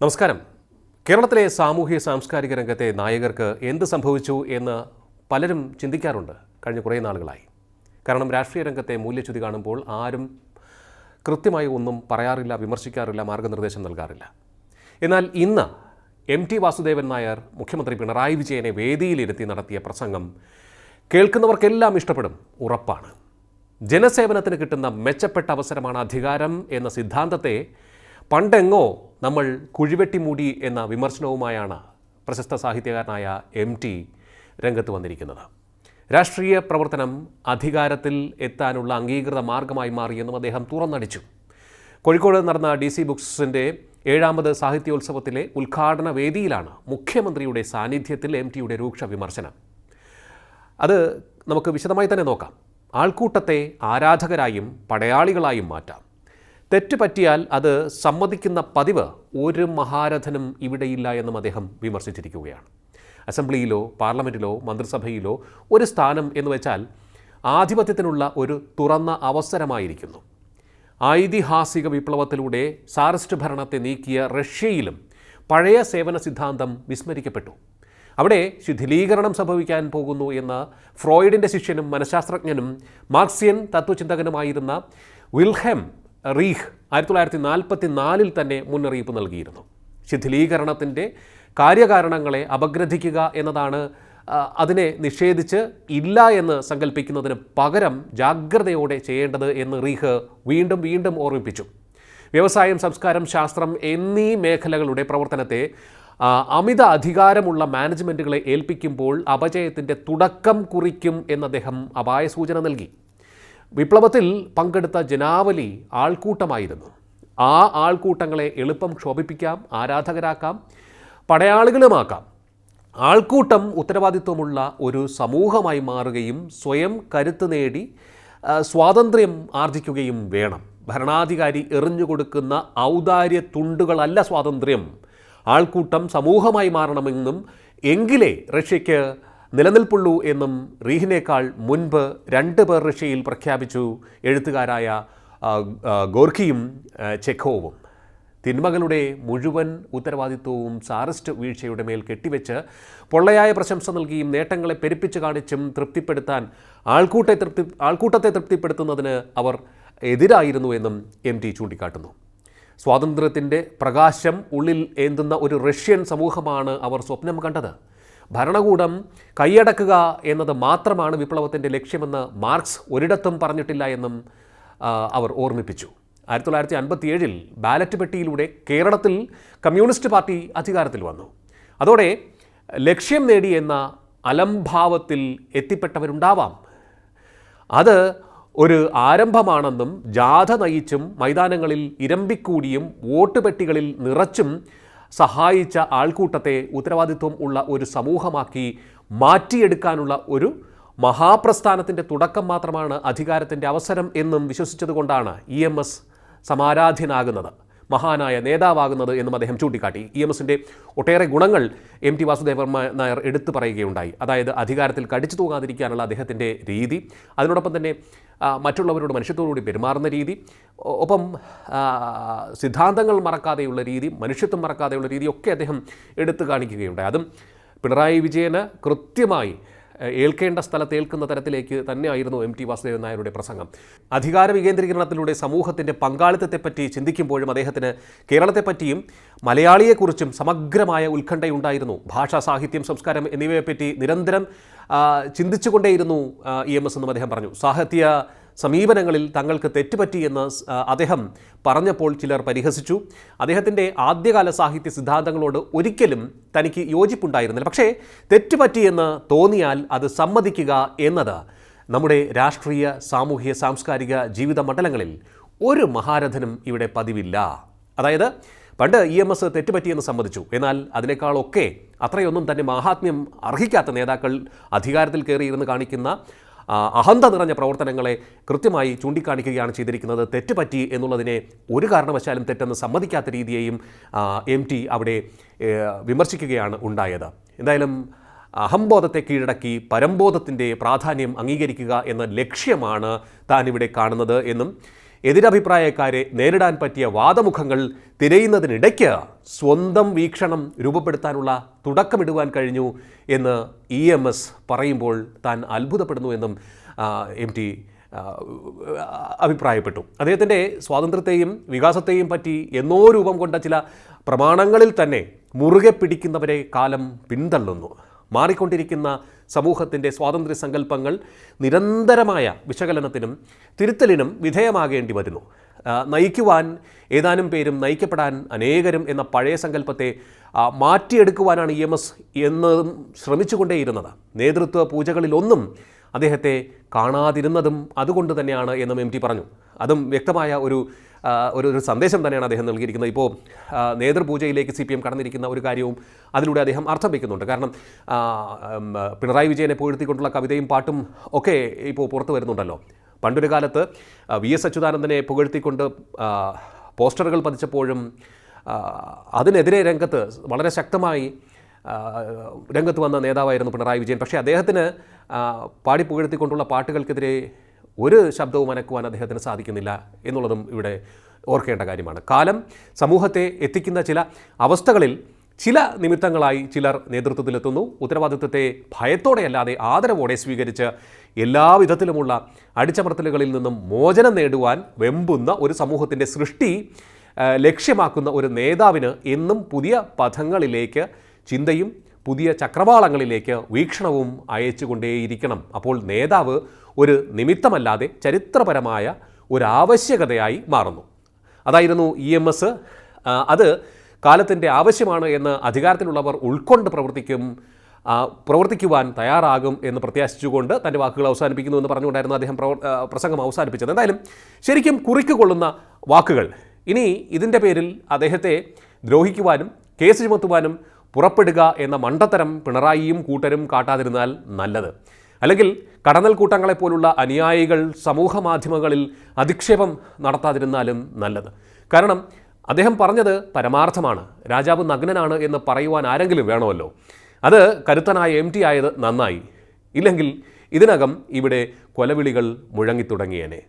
നമസ്കാരം. കേരളത്തിലെ സാമൂഹ്യ സാംസ്കാരിക രംഗത്തെ നായകർക്ക് എന്ത് സംഭവിച്ചു എന്ന് പലരും ചിന്തിക്കാറുണ്ട് കഴിഞ്ഞ കുറേ നാളുകളായി. കാരണം രാഷ്ട്രീയ രംഗത്തെ മൂല്യച്യുതി കാണുമ്പോൾ ആരും കൃത്യമായി ഒന്നും പറയാറില്ല വിമർശിക്കാറില്ല മാർഗനിർദ്ദേശം നൽകാറില്ല. എന്നാൽ ഇന്ന് എം ടി വാസുദേവൻ നായർ മുഖ്യമന്ത്രി പിണറായി വിജയനെ വേദിയിലിരുത്തി നടത്തിയ പ്രസംഗം കേൾക്കുന്നവർക്കെല്ലാം ഇഷ്ടപ്പെടും ഉറപ്പാണ്. ജനസേവനത്തിന് കിട്ടുന്ന മെച്ചപ്പെട്ട അവസരമാണ് അധികാരം എന്ന സിദ്ധാന്തത്തെ പണ്ടെങ്ങോ നമ്മൾ കുഴിവെട്ടിമൂടി എന്ന വിമർശനവുമായാണ് പ്രശസ്ത സാഹിത്യകാരനായ എം ടി രംഗത്ത് വന്നിരിക്കുന്നത്. രാഷ്ട്രീയ പ്രവർത്തനം അധികാരത്തിൽ എത്താനുള്ള അംഗീകൃത മാർഗമായി മാറിയെന്നും അദ്ദേഹം തുറന്നടിച്ചു. കോഴിക്കോട് നടന്ന ഡി സി ബുക്സിന്റെ ഏഴാമത് സാഹിത്യോത്സവത്തിലെ ഉദ്ഘാടന വേദിയിലാണ് മുഖ്യമന്ത്രിയുടെ സാന്നിധ്യത്തിൽ എം ടിയുടെ രൂക്ഷ വിമർശനം. അത് നമുക്ക് വിശദമായി തന്നെ നോക്കാം. ആൾക്കൂട്ടത്തെ ആരാധകരായും പടയാളികളായും മാറ്റാം. തെറ്റ് പറ്റിയാൽ അത് സമ്മതിക്കുന്ന പതിവ് ഒരു മഹാരഥനും ഇവിടെയില്ല എന്നും അദ്ദേഹം വിമർശിച്ചിരിക്കുകയാണ്. അസംബ്ലിയിലോ പാർലമെന്റിലോ മന്ത്രിസഭയിലോ ഒരു സ്ഥാനം എന്ന് വെച്ചാൽ ആധിപത്യത്തിനുള്ള ഒരു തുറന്ന അവസരമായിരിക്കുന്നു. ഐതിഹാസിക വിപ്ലവത്തിലൂടെ സാറിസ്റ്റ് ഭരണത്തെ നീക്കിയ റഷ്യയിലും പഴയ സേവന സിദ്ധാന്തം വിസ്മരിക്കപ്പെട്ടു. അവിടെ ശിഥിലീകരണം സംഭവിക്കാൻ പോകുന്നു എന്ന് ഫ്രോയിഡിന്റെ ശിഷ്യനും മനഃശാസ്ത്രജ്ഞനും മാർക്സിയൻ തത്വചിന്തകനുമായിരുന്ന വിൽഹെം റീഹ് ആയിരത്തി തൊള്ളായിരത്തി നാൽപ്പത്തി നാലിൽ തന്നെ മുന്നറിയിപ്പ് നൽകിയിരുന്നു. ശിഥിലീകരണത്തിന്റെ കാര്യകാരണങ്ങളെ അപഗ്രഥിക്കുക എന്നതാണ് അതിനെ നിഷേധിച്ച് ഇല്ല എന്ന് സങ്കല്പിക്കുന്നതിന് പകരം ജാഗ്രതയോടെ ചെയ്യേണ്ടത് എന്ന് റീഹ് വീണ്ടും വീണ്ടും ഓർമ്മിപ്പിച്ചു. വ്യവസായം സംസ്കാരം ശാസ്ത്രം എന്നീ മേഖലകളുടെ പ്രവർത്തനത്തെ അമിത അധികാരമുള്ള മാനേജ്മെന്റുകളെ ഏൽപ്പിക്കുമ്പോൾ അപജയത്തിന്റെ തുടക്കം കുറിക്കും എന്ന് അദ്ദേഹം അപായ സൂചന നൽകി. വിപ്ലവത്തിൽ പങ്കെടുത്ത ജനാവലി ആൾക്കൂട്ടമായിരുന്നു. ആ ആൾക്കൂട്ടങ്ങളെ എളുപ്പം ക്ഷോഭിപ്പിക്കാം ആരാധകരാക്കാം പടയാളികളുമാക്കാം. ആൾക്കൂട്ടം ഉത്തരവാദിത്വമുള്ള ഒരു സമൂഹമായി മാറുകയും സ്വയം കരുത്ത് നേടി സ്വാതന്ത്ര്യം ആർജിക്കുകയും വേണം. ഭരണാധികാരി എറിഞ്ഞുകൊടുക്കുന്ന ഔദാര്യ തുണ്ടുകളല്ല സ്വാതന്ത്ര്യം. ആൾക്കൂട്ടം സമൂഹമായി മാറണമെന്നും എങ്കിലേ റഷ്യയ്ക്ക് നിലനിൽപ്പുള്ളൂ എന്നും റീഹിനേക്കാൾ മുൻപ് രണ്ട് പേർ റഷ്യയിൽ പ്രഖ്യാപിച്ചു. എഴുത്തുകാരായ ഗോർഖിയും ചെഖോവും. തിന്മകളുടെ മുഴുവൻ ഉത്തരവാദിത്വവും സാറസ്റ്റ് വീഴ്ചയുടെ മേൽ കെട്ടിവെച്ച് പൊള്ളയായ പ്രശംസ നൽകിയും നേട്ടങ്ങളെ പെരുപ്പിച്ച് കാണിച്ചും തൃപ്തിപ്പെടുത്താൻ ആൾക്കൂട്ടെ തൃപ്തി ആൾക്കൂട്ടത്തെ തൃപ്തിപ്പെടുത്തുന്നതിന് അവർ എതിരായിരുന്നു എന്നും എം ടി ചൂണ്ടിക്കാട്ടുന്നു. സ്വാതന്ത്ര്യത്തിന്റെ പ്രകാശം ഉള്ളിൽ ഏന്തുന്ന ഒരു റഷ്യൻ സമൂഹമാണ് അവർ സ്വപ്നം കണ്ടത്. ഭരണകൂടം കൈയടക്കുക എന്നത് മാത്രമാണ് വിപ്ലവത്തിന്റെ ലക്ഷ്യമെന്ന് മാർക്സ് ഒരിടത്തും പറഞ്ഞിട്ടില്ല എന്നും അവർ ഓർമ്മിപ്പിച്ചു. ആയിരത്തി തൊള്ളായിരത്തി അൻപത്തിയേഴിൽ ബാലറ്റ് പെട്ടിയിലൂടെ കേരളത്തിൽ കമ്മ്യൂണിസ്റ്റ് പാർട്ടി അധികാരത്തിൽ വന്നു. അതോടെ ലക്ഷ്യം നേടി എന്ന അലംഭാവത്തിൽ എത്തിപ്പെട്ടവരുണ്ടാവാം. അത് ഒരു ആരംഭമാണെന്നും ജാഥ നയിച്ചും മൈതാനങ്ങളിൽ ഇരമ്പിക്കൂടിയും വോട്ട് പെട്ടികളിൽ നിറച്ചും സഹായിച്ച ആൾക്കൂട്ടത്തെ ഉത്തരവാദിത്വം ഉള്ള ഒരു സമൂഹമാക്കി മാറ്റിയെടുക്കാനുള്ള ഒരു മഹാപ്രസ്ഥാനത്തിന്റെ തുടക്കം മാത്രമാണ് അധികാരത്തിന്റെ അവസരം എന്നും വിശ്വസിച്ചതുകൊണ്ടാണ് ഇ എം എസ് സമാരാധ്യനാകുന്നത്. മഹാനായ നേതാവാകുന്നത് എന്നും അദ്ദേഹം ചൂണ്ടിക്കാട്ടി. ഇ എം എസിന്റെ ഒട്ടേറെ ഗുണങ്ങൾ എം ടി വാസുദേവർ നായർ എടുത്തു പറയുകയുണ്ടായി. അതായത് അധികാരത്തിൽ കടിച്ചു തൂങ്ങാതിരിക്കാനുള്ള അദ്ദേഹത്തിന്റെ രീതി അതിനോടൊപ്പം തന്നെ മറ്റുള്ളവരോട് മനുഷ്യത്തോടുകൂടി പെരുമാറുന്ന രീതി ഒപ്പം സിദ്ധാന്തങ്ങൾ മറക്കാതെയുള്ള രീതി മനുഷ്യത്വം മറക്കാതെയുള്ള രീതി ഒക്കെ അദ്ദേഹം എടുത്തു കാണിക്കുകയുണ്ടായി. അതും പിണറായി വിജയന് കൃത്യമായി ഏൽക്കേണ്ട സ്ഥലത്ത് ഏൽക്കുന്ന തരത്തിലേക്ക് തന്നെയായിരുന്നു എം ടി വാസുദേവൻ നായരുടെ പ്രസംഗം. അധികാര വികേന്ദ്രീകരണത്തിലൂടെ സമൂഹത്തിന്റെ പങ്കാളിത്തത്തെപ്പറ്റി ചിന്തിക്കുമ്പോഴും അദ്ദേഹത്തിന് കേരളത്തെപ്പറ്റിയും മലയാളിയെക്കുറിച്ചും സമഗ്രമായ ഉത്കണ്ഠയുണ്ടായിരുന്നു. ഭാഷ സാഹിത്യം സംസ്കാരം എന്നിവയെപ്പറ്റി നിരന്തരം ചിന്തിച്ചുകൊണ്ടേയിരുന്നു ഇ എം എസ് എന്നും അദ്ദേഹം പറഞ്ഞു. സാഹിത്യ സമീപനങ്ങളിൽ തങ്ങൾക്ക് തെറ്റുപറ്റിയെന്ന് അദ്ദേഹം പറഞ്ഞപ്പോൾ ചിലർ പരിഹസിച്ചു. അദ്ദേഹത്തിന്റെ ആദ്യകാല സാഹിത്യ സിദ്ധാന്തങ്ങളോട് ഒരിക്കലും തനിക്ക് യോജിപ്പുണ്ടായിരുന്നില്ല. പക്ഷേ തെറ്റുപറ്റിയെന്ന് തോന്നിയാൽ അത് സമ്മതിക്കുക എന്നത് നമ്മുടെ രാഷ്ട്രീയ സാമൂഹ്യ സാംസ്കാരിക ജീവിത മണ്ഡലങ്ങളിൽ ഒരു മഹാരഥനും ഇവിടെ പതിവില്ല. അതായത് പണ്ട് ഇ എം എസ് തെറ്റുപറ്റിയെന്ന് സമ്മതിച്ചു. എന്നാൽ അതിനേക്കാളൊക്കെ അത്രയൊന്നും തന്നെ മഹാത്മ്യം അർഹിക്കാത്ത നേതാക്കൾ അധികാരത്തിൽ കയറിയിരുന്ന് കാണിക്കുന്ന അഹന്ത നിറഞ്ഞ പ്രവർത്തനങ്ങളെ കൃത്യമായി ചൂണ്ടിക്കാണിക്കുകയാണ് ചെയ്തിരിക്കുന്നത്. തെറ്റുപറ്റി എന്നുള്ളതിനെ ഒരു കാരണവശാലും തെറ്റെന്ന് സമ്മതിക്കാത്ത രീതിയെയും എം ടി അവിടെ വിമർശിക്കുകയാണ് ഉണ്ടായത്. എന്തായാലും അഹംബോധത്തെ കീഴടക്കി പരംബോധത്തിന്റെ പ്രാധാന്യം അംഗീകരിക്കുക എന്ന ലക്ഷ്യമാണ് താൻ ഇവിടെ കാണുന്നത് എന്നും എതിരഭിപ്രായക്കാരെ നേരിടാൻ പറ്റിയ വാദമുഖങ്ങൾ തിരയുന്നതിനിടയ്ക്ക് സ്വന്തം വീക്ഷണം രൂപപ്പെടുത്താനുള്ള തുടക്കമിടുവാൻ കഴിഞ്ഞു എന്ന് ഇ എം എസ് പറയുമ്പോൾ താൻ അത്ഭുതപ്പെടുന്നു എന്നും എം ടി അഭിപ്രായപ്പെട്ടു. അദ്ദേഹത്തിന്റെ സ്വാതന്ത്ര്യത്തെയും വികാസത്തെയും പറ്റി എന്നോ രൂപം കൊണ്ട ചില പ്രമാണങ്ങളിൽ തന്നെ മുറുകെ പിടിക്കുന്നവരെ കാലം പിന്തള്ളുന്നു. മാറിക്കൊണ്ടിരിക്കുന്ന സമൂഹത്തിന്റെ സ്വാതന്ത്ര്യ സങ്കല്പങ്ങൾ നിരന്തരമായ വിശകലനത്തിനും തിരുത്തലിനും വിധേയമാകേണ്ടി വരുന്നു. നയിക്കുവാൻ ഏതാനും പേരും നയിക്കപ്പെടാൻ അനേകരും എന്ന പഴയ സങ്കല്പത്തെ മാറ്റിയെടുക്കുവാനാണ് ഇ എം എസ് എന്നതും ശ്രമിച്ചുകൊണ്ടേയിരുന്നത്. നേതൃത്വ പൂജകളിലൊന്നും അദ്ദേഹത്തെ കാണാതിരുന്നതും അതുകൊണ്ട് തന്നെയാണ് എന്നും എം ടി പറഞ്ഞു. അതും വ്യക്തമായ ഒരു ഒരു ഒരു സന്ദേശം തന്നെയാണ് അദ്ദേഹം നൽകിയിരിക്കുന്നത്. ഇപ്പോൾ നേതൃപൂജയിലേക്ക് സി പി എം കടന്നിരിക്കുന്ന ഒരു കാര്യവും അതിലൂടെ അദ്ദേഹം അർത്ഥം വയ്ക്കുന്നുണ്ട് കാരണം പിണറായി വിജയനെ പുകഴ്ത്തിക്കൊണ്ടുള്ള കവിതയും പാട്ടും ഒക്കെ ഇപ്പോൾ പുറത്തു വരുന്നുണ്ടല്ലോ. പണ്ടൊരു കാലത്ത് വി എസ് അച്യുതാനന്ദനെ പുകഴ്ത്തിക്കൊണ്ട് പോസ്റ്ററുകൾ പതിച്ചപ്പോഴും അതിനെതിരെ രംഗത്ത് വളരെ ശക്തമായി രംഗത്ത് വന്ന നേതാവായിരുന്നു പിണറായി വിജയൻ. പക്ഷേ അദ്ദേഹത്തിന് പാടി പുകഴ്ത്തിക്കൊണ്ടുള്ള പാട്ടുകൾക്കെതിരെ ഒരു ശബ്ദവും അനക്കുവാൻ അദ്ദേഹത്തിന് സാധിക്കുന്നില്ല എന്നുള്ളതും ഇവിടെ ഓർക്കേണ്ട കാര്യമാണ്. കാലം സമൂഹത്തെ എത്തിക്കുന്ന ചില അവസ്ഥകളിൽ ചില നിമിത്തങ്ങളായി ചിലർ നേതൃത്വത്തിലെത്തുന്നു. ഉത്തരവാദിത്വത്തെ ഭയത്തോടെയല്ലാതെ ആദരവോടെ സ്വീകരിച്ച് എല്ലാവിധത്തിലുമുള്ള അടിച്ചമർത്തലുകളിൽ നിന്നും മോചനം നേടുവാൻ വെമ്പുന്ന ഒരു സമൂഹത്തിന്റെ സൃഷ്ടി ലക്ഷ്യമാക്കുന്ന ഒരു നേതാവിന് എന്നും പുതിയ പഥങ്ങളിലേക്ക് ചിന്തയും പുതിയ ചക്രവാളങ്ങളിലേക്ക് വീക്ഷണവും അയച്ചുകൊണ്ടേയിരിക്കണം. അപ്പോൾ നേതാവ് ഒരു നിമിത്തമല്ലാതെ ചരിത്രപരമായ ഒരു ആവശ്യകതയായി മാറുന്നു. അതായിരുന്നു ഇ എം എസ്. അത് കാലത്തിന്റെ ആവശ്യമാണ് എന്ന് അധികാരത്തിലുള്ളവർ ഉൾക്കൊണ്ട് പ്രവർത്തിക്കും പ്രവർത്തിക്കുവാൻ തയ്യാറാകും എന്ന് പ്രത്യാശിച്ചുകൊണ്ട് തന്റെ വാക്കുകൾ അവസാനിപ്പിക്കുന്നു എന്ന് പറഞ്ഞുകൊണ്ടായിരുന്നു അദ്ദേഹം പ്രസംഗം അവസാനിപ്പിച്ചത്. എന്തായാലും ശരിക്കും കുറിക്കുകൊള്ളുന്ന വാക്കുകൾ. ഇനി ഇതിന്റെ പേരിൽ അദ്ദേഹത്തെ ദ്രോഹിക്കുവാനും കേസ് ചുമത്തുവാനും പുറപ്പെടുക എന്ന മണ്ടത്തരം പിണറായിയും കൂട്ടരും കാട്ടാതിരുന്നാൽ നല്ലത്. അല്ലെങ്കിൽ കടന്നൽ കൂട്ടങ്ങളെപ്പോലുള്ള അനുയായികൾ സമൂഹ മാധ്യമങ്ങളിൽ അധിക്ഷേപം നടത്താതിരുന്നാലും നല്ലത്. കാരണം അദ്ദേഹം പറഞ്ഞത് പരമാർത്ഥമാണ്. രാജാവ് നഗ്നനാണ് എന്ന് പറയുവാൻ ആരെങ്കിലും വേണമല്ലോ. അത് കരുത്തനായ എം ടി ആയത് നന്നായി. ഇല്ലെങ്കിൽ ഇതിനകം ഇവിടെ കൊലവിളികൾ മുഴങ്ങിത്തുടങ്ങിയേനെ.